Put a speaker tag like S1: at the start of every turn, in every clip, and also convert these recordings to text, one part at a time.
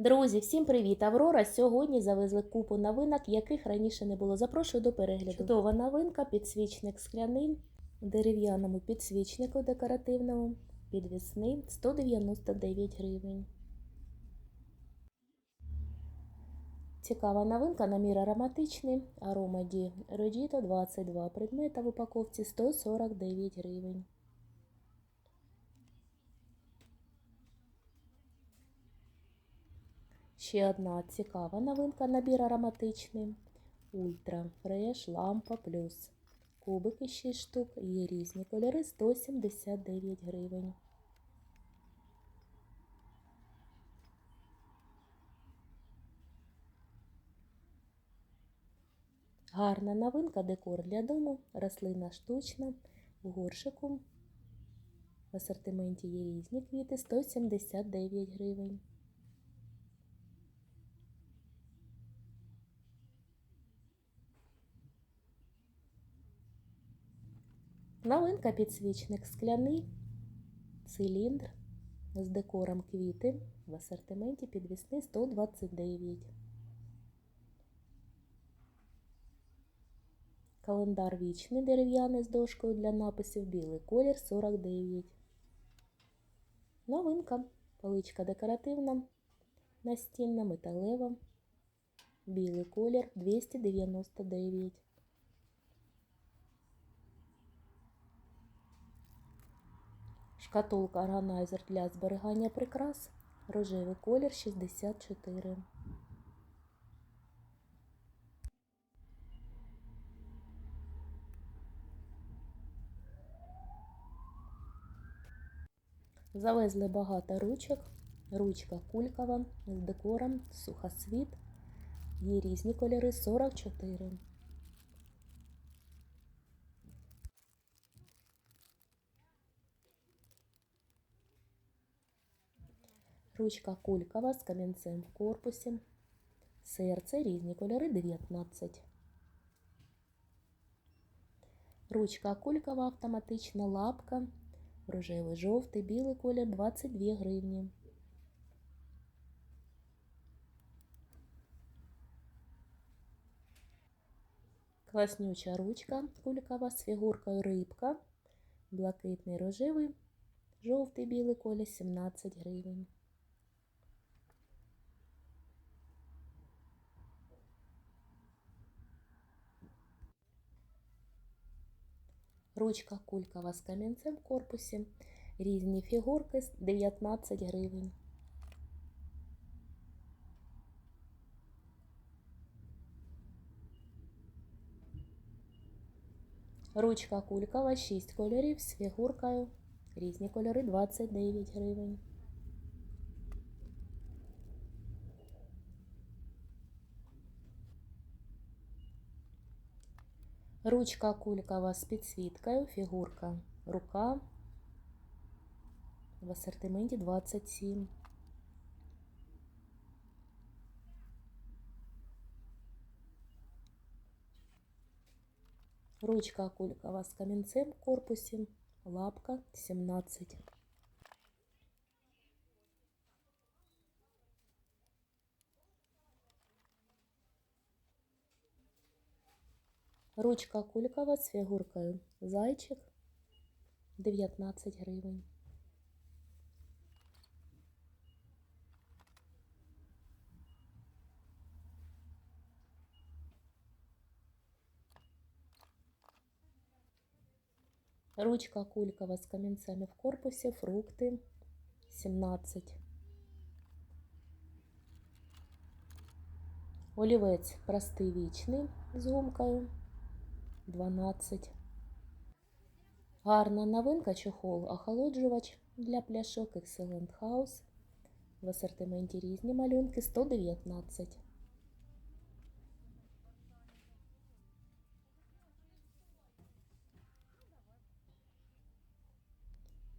S1: Друзі, всім привіт! Аврора сьогодні завезли купу новинок, яких раніше не було. Запрошую до перегляду. Чудова новинка, підсвічник скляний, дерев'яному підсвічнику декоративному, підвісний 199 гривень. Цікава новинка, намір ароматичний, аромаді Родіто 22 предмета в упаковці 149 гривень. Ще одна цікава новинка набір ароматичний. Ультра Фреш Лампа Плюс. Кубики 6 штук, є різні кольори 179 гривень. Гарна новинка, декор для дому, рослина штучна, в горшику. В асортименті є різні квіти 179 гривень. Новинка підсвічник скляний, циліндр з декором квіти в асортименті підвісний 129. Календар вічний дерев'яний з дошкою для написів білий колір 49. Новинка. Поличка декоративна, настінна, металева. Білий колір 299. Шкатулка органайзер для зберігання прикрас. Рожевий колір 64. Завезли багато ручок. Ручка кулькова з декором, сухосвіт. Є різні кольори 44. Ручка кулькова з камінцем в корпусі. Серце різні кольори 19. Ручка кулькова автоматична лапка. Рожевий, жовтий, білий колір 22 гривні. Класнюча ручка кулькова з фігуркою рибка. Блакитний рожевий, жовтий білий колір 17 гривень. Ручка кулькова з камінцем в корпусі. Різні фігурки 19 гривень. Ручка кулькова 6 кольорів з фігуркою. Різні кольори 29 гривень. Ручка кулькова з підсвіткою, фігурка, рука в асортименті 27. Ручка кулькова з камінцем в корпусі, лапка 17. Ручка кулькова з фігуркою зайчик 19 гривень. Ручка кулькова з камінцями в корпусі, фрукти 17. Олівець простий вічний з гумкою 12. Гарна новинка чохол охолоджувач для пляшок Excellent House. В асортименті різні малюнки 119.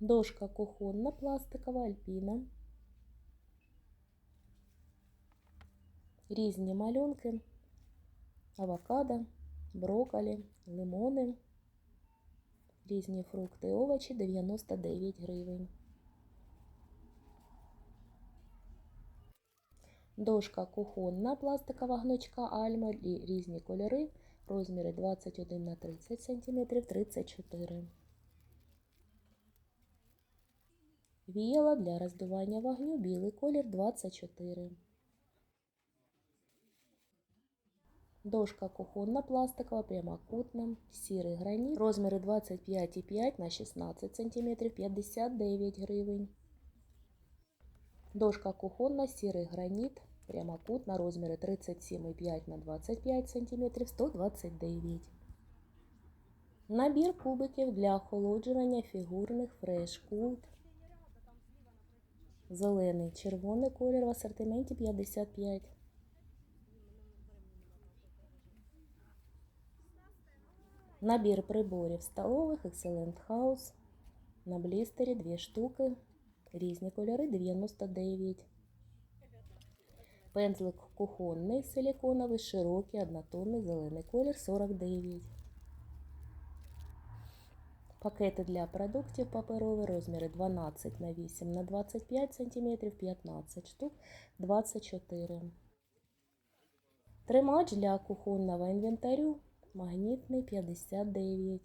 S1: Дошка кухонна пластикова альпіна. Різні малюнки, авокадо, Брокколі, лимони, різні фрукти і овочі 99 гривень. Дошка кухонна, пластикова гнучка Альма, і різні кольори, розміри 21 на 30 см, 34 Віяла для роздування вогню, білий колір 24 Дошка кухонна, пластикова, прямокутна, сірий граніт, розміри 25,5 на 16 см, 59 гривень. Дошка кухонна, сірий граніт, прямокутна, розміри 37,5 на 25 см, 129 Набір кубиків для охолоджування фігурних Cool. Зелений, червоний колір в асортименті 55 Набір приборів столових Excellent House. На блістері 2 штуки. Різні кольори 99. Пензлик кухонний силіконовий, широкий, однотонний, зелений колір 49. Пакети для продуктів паперові розміри 12 на 8 на 25 см, 15 штук 24. Тримач для кухонного інвентарю магнітний 59.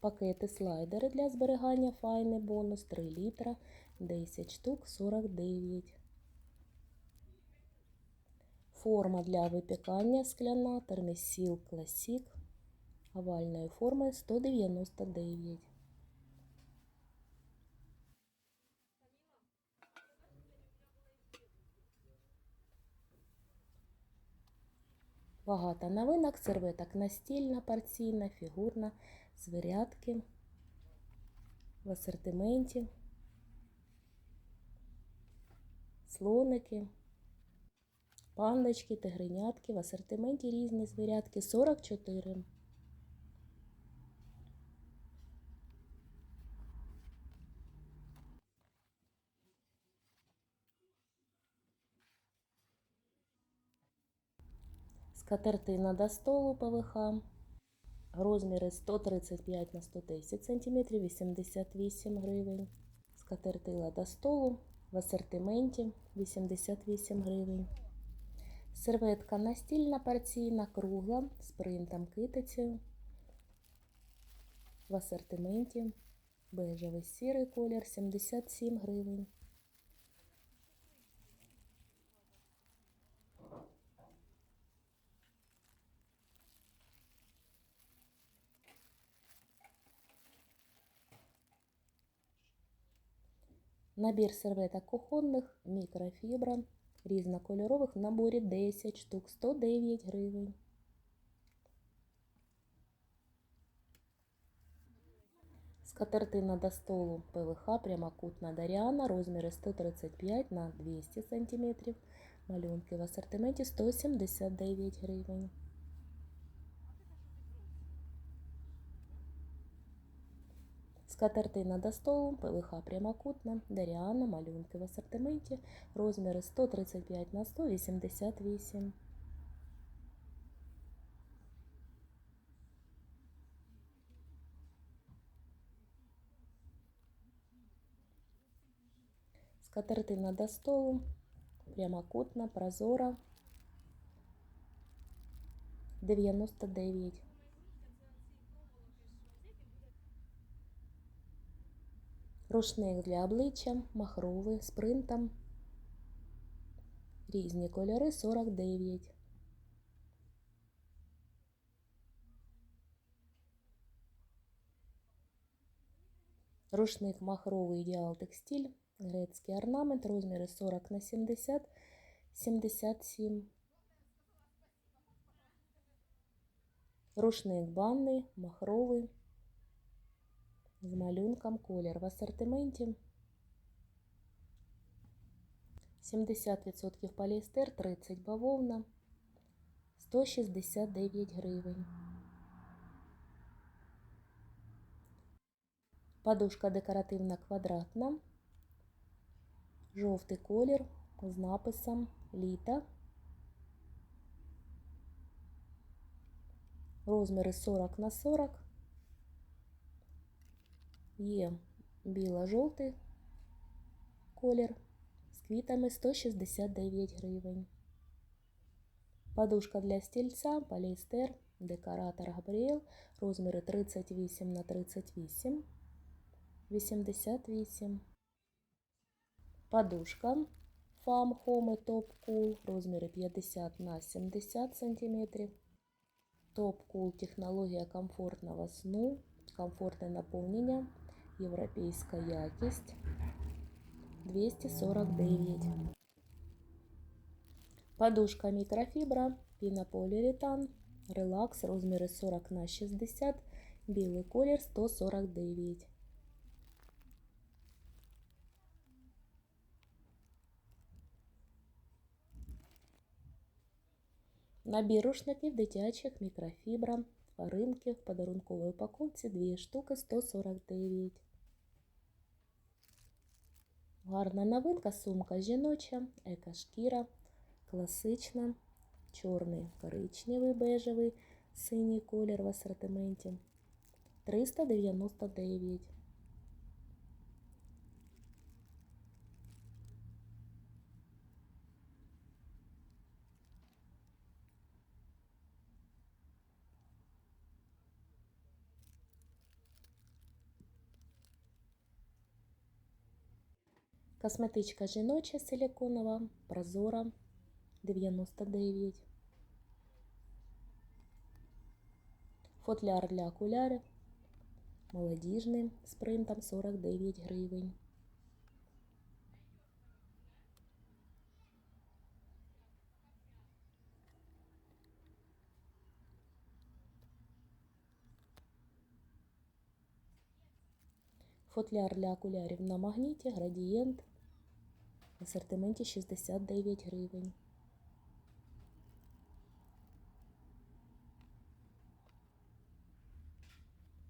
S1: Пакети слайдери для зберігання файний бонус 3 літра 10 штук 49. Форма для випікання скляна термісіл класік овальної форми 199. Багато новинок, серветок настільна, парційна, фігурна, звірятки в асортименті, слоники, пандочки, тигренятки, в асортименті різні звірятки 44. Скатертина до столу ПВХ. Розміри 135 на 110 см, 88 гривень. Скатертила до столу в асортименті 88 гривень. Серветка настільна порційна, кругла з принтом китицею. В асортименті бежевий сірий колір 77 гривень. Набір серветок кухонних, мікрофібра, різнокольорових в наборі 10 штук, 109 гривень. Скатертина до столу ПВХ, прямокутна Даріана, розміри 135 на 200 см, малюнки в асортименті 179 гривень. Скатертина до столу, ПВХ прямокутна, Даріана, малюнки в асортименті, розміри 135 на 188. Скатертина до столу, прямокутна, прозора, 99. Рушник для обличчя, махровий, з. Різні кольори 49. Рушник махровий ідеал текстиль, грецький орнамент, розміри 40 на 70, 77. Рушник банний, махровий з малюнком колір в асортименті 70% поліестер, 30 бавовна, 169 гривень. Подушка декоративна квадратна, жовтий колір з написом літа. Розміри 40 на 40. Є біло-жовтий колір з квітами 169 гривень. Подушка для стільця, поліестер, декоратор Габріел, розміри 38 на 38, 88. Подушка Farm Home Top Cool, розміри 50 на 70 см. Top Cool технологія комфортного сну, комфортне наповнення, європейська якість 249. Подушка мікрофібра, пінополіуретан, релакс, розміри 40 на 60, білий колір 149. Набір рушників дитячих мікрофібра, тваринки в подарунковій упаковці 2 штуки 149. Гарна новинка, сумка жіноча, екошкіра, класична, чорний, коричневий, бежевий, синій колір в асортименті 399. Косметичка жіноча силіконова, прозора 99. Футляр для окулярів. Молодіжний з принтом 49 гривень. Футляр для окулярів на магніті, градієнт в асортименті 69 гривень.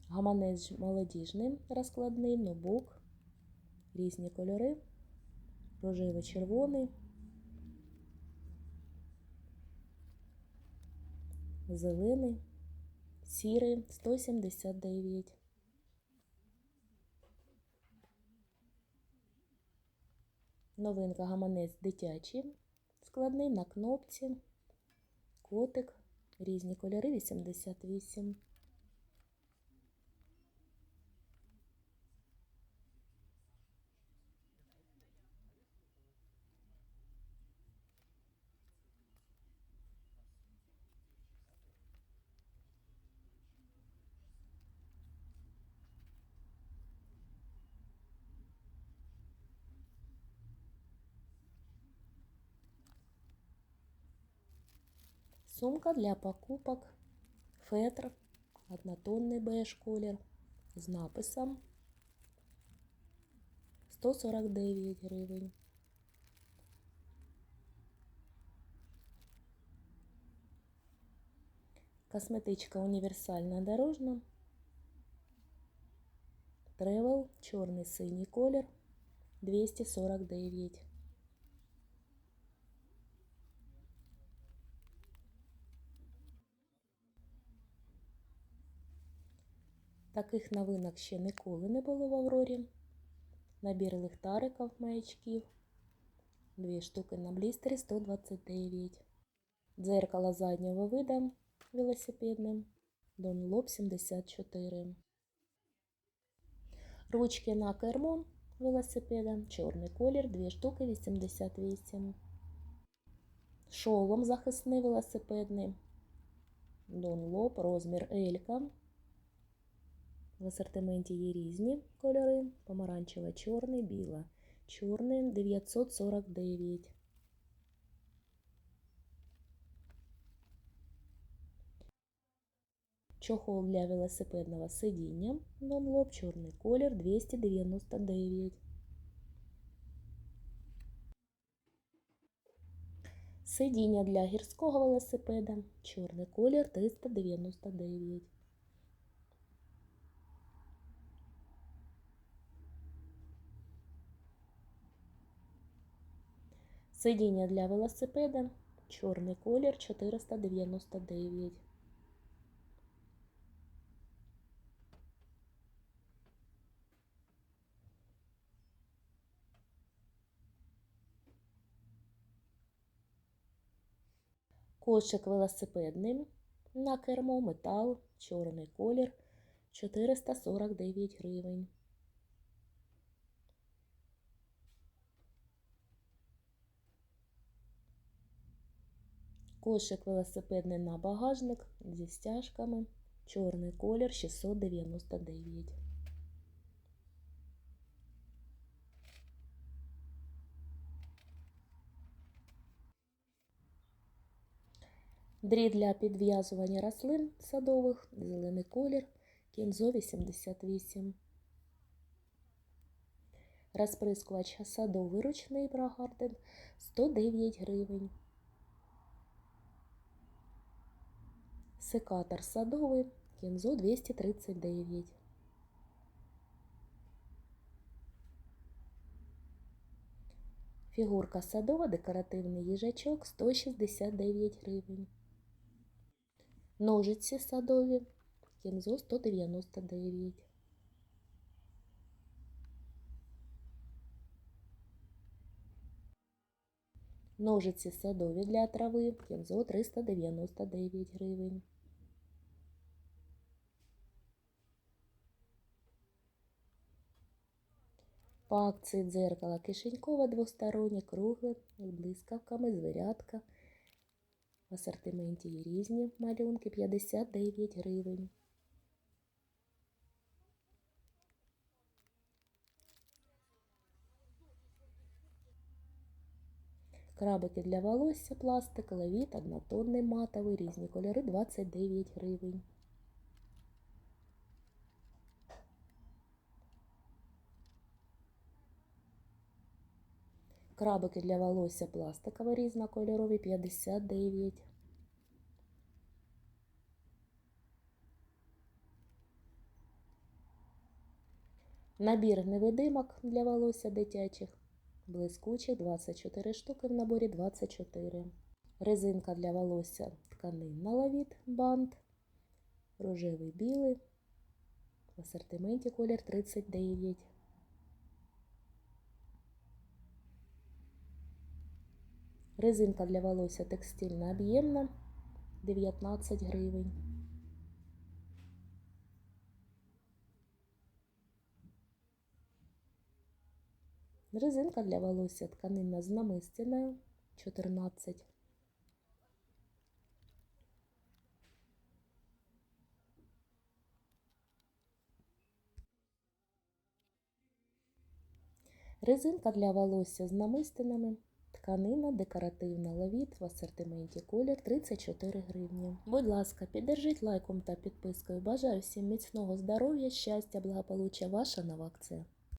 S1: Гаманець молодіжний розкладний, ноутбук, різні кольори, рожево-червоний, зелений, сірий 179. Новинка гаманець дитячий, складний на кнопці, котик, різні кольори 88. Сумка для покупок фетр, однотонний беж колір з написом 149 гривень. Косметичка універсальна дорожна. Тревел, чорний синій колір 249. Таких новинок ще ніколи не було в Аврорі. Набір ліхтариків маячків. Дві штуки на блістері 129. Дзеркало заднього вида велосипедне. Dunlop 74. Ручки на кермо велосипеда. Чорний колір, 2 штуки 88. Шолом захисний велосипедний. Dunlop, розмір L. В асортименті є різні кольори: помаранчево чорний, біла. Чорний 949. Чохол для велосипедного сидіння. Нонлоп, чорний колір 299. Сидіння для гірського велосипеда. Чорний колір 399. Сидіння для велосипеда, чорний колір 499. Кошик велосипедний на кермо метал, чорний колір 449 гривень. Кошик велосипедний на багажник зі стяжками. Чорний колір 699. Дріт для підв'язування рослин садових, зелений колір, кінзо 88. Розприскувач садовий ручний Брагарден 109 гривень. Секатор садовий, кінзо 239. Фігурка садова, декоративний їжачок 169 гривень. Ножиці садові, кінзо 199. Ножиці садові для трави, кінзо 399 гривень. По акції дзеркало кишенькове двостороннє, кругле, блискавками, звірятка. В асортименті є різні малюнки 59 гривень. Крабики для волосся, пластик, левіт, однотонний матовий, різні кольори 29 гривень. Крабики для волосся пластикові різнокольорові 59. Набір невидимок для волосся дитячих. Блискучих 24 штуки в наборі 24. Резинка для волосся тканин на лавіт, бант. Рожевий білий. В асортименті колір 39. Резинка для волосся текстильна об'ємна 19 гривень. Резинка для волосся тканинна з намистиною 14. Резинка для волосся з намистинами Тканина декоративна лавіт в асортименті колір 34 гривні. Будь ласка, піддержіть лайком та підпискою. Бажаю всім міцного здоров'я, щастя, благополуччя. Ваша нова акція.